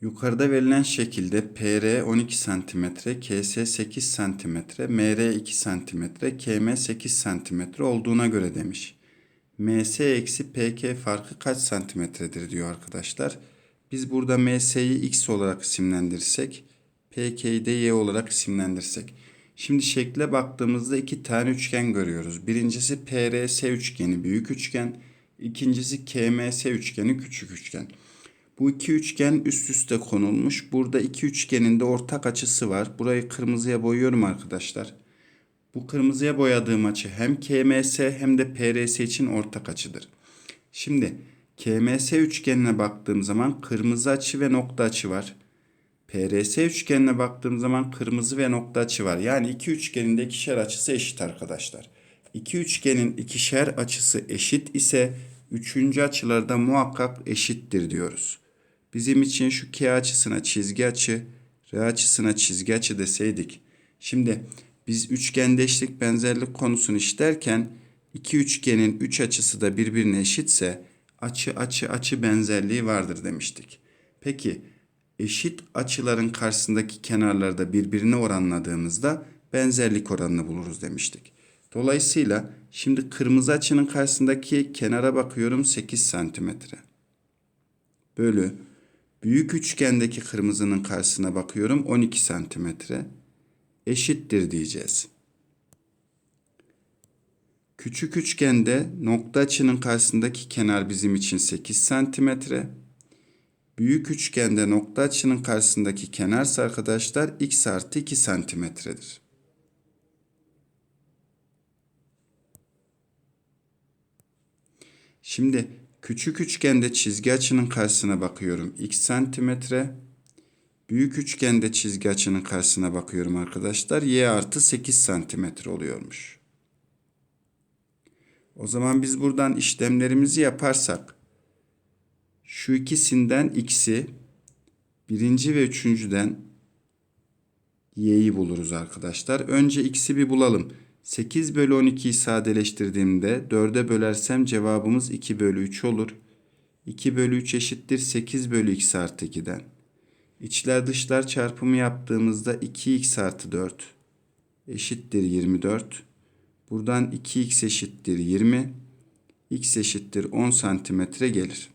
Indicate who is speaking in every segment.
Speaker 1: Yukarıda verilen şekilde PR 12 cm, KS 8 cm, MR 2 cm, KM 8 cm olduğuna göre demiş. MS eksi PK farkı kaç santimetredir diyor arkadaşlar. Biz burada MS'yi X olarak isimlendirsek, PK'yi de Y olarak isimlendirsek. Şimdi şekle baktığımızda iki tane üçgen görüyoruz. Birincisi PRS üçgeni büyük üçgen, ikincisi KMS üçgeni küçük üçgen. Bu iki üçgen üst üste konulmuş. Burada iki üçgenin de ortak açısı var. Burayı kırmızıya boyuyorum arkadaşlar. Bu kırmızıya boyadığım açı hem KMS hem de PRS için ortak açıdır. Şimdi KMS üçgenine baktığım zaman kırmızı açı ve nokta açı var. PRS üçgenine baktığım zaman kırmızı ve nokta açı var. Yani iki üçgenin de ikişer açısı eşit arkadaşlar. İki üçgenin ikişer açısı eşit ise üçüncü açılar da muhakkak eşittir diyoruz. Bizim için şu K açısına çizgi açı, R açısına çizgi açı deseydik. Şimdi biz üçgende eşlik benzerlik konusunu işlerken iki üçgenin üç açısı da birbirine eşitse açı açı açı benzerliği vardır demiştik. Peki eşit açıların karşısındaki kenarları da birbirine oranladığımızda benzerlik oranını buluruz demiştik. Dolayısıyla şimdi kırmızı açının karşısındaki kenara bakıyorum 8 santimetre. Bölü büyük üçgendeki kırmızının karşısına bakıyorum 12 santimetre. Eşittir diyeceğiz. Küçük üçgende nokta açının karşısındaki kenar bizim için 8 santimetre. Büyük üçgende nokta açının karşısındaki kenarsa arkadaşlar x artı 2 santimetredir. Şimdi küçük üçgende çizgi açının karşısına bakıyorum x santimetre. Büyük üçgende çizgi açının karşısına bakıyorum arkadaşlar. y artı 8 santimetre oluyormuş. O zaman biz buradan işlemlerimizi yaparsak şu ikisinden x'i birinci ve üçüncüden y'yi buluruz arkadaşlar. Önce x'i bir bulalım. 8 bölü 12'yi sadeleştirdiğimde 4'e bölersem cevabımız 2 bölü 3 olur. 2 bölü 3 eşittir 8 bölü x artı 2'den. İçler dışlar çarpımı yaptığımızda 2x artı 4 eşittir 24. Buradan 2x eşittir 20. x eşittir 10 santimetre gelir.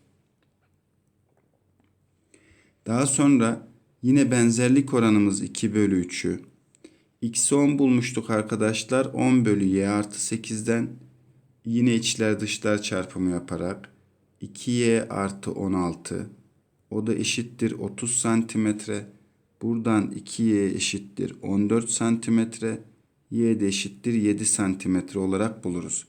Speaker 1: Daha sonra yine benzerlik oranımız 2 bölü 3'ü. X'i 10 bulmuştuk arkadaşlar. 10 bölü y artı 8'den yine içler dışlar çarpımı yaparak 2y artı 16 o da eşittir 30 santimetre. Buradan 2y eşittir 14 santimetre. y de eşittir 7 santimetre olarak buluruz.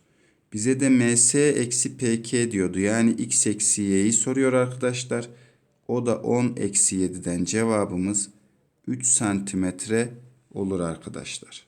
Speaker 1: Bize de ms eksi pk diyordu. Yani x eksi y'yi soruyor arkadaşlar. O da 10 eksi 7'den cevabımız 3 santimetre olur arkadaşlar.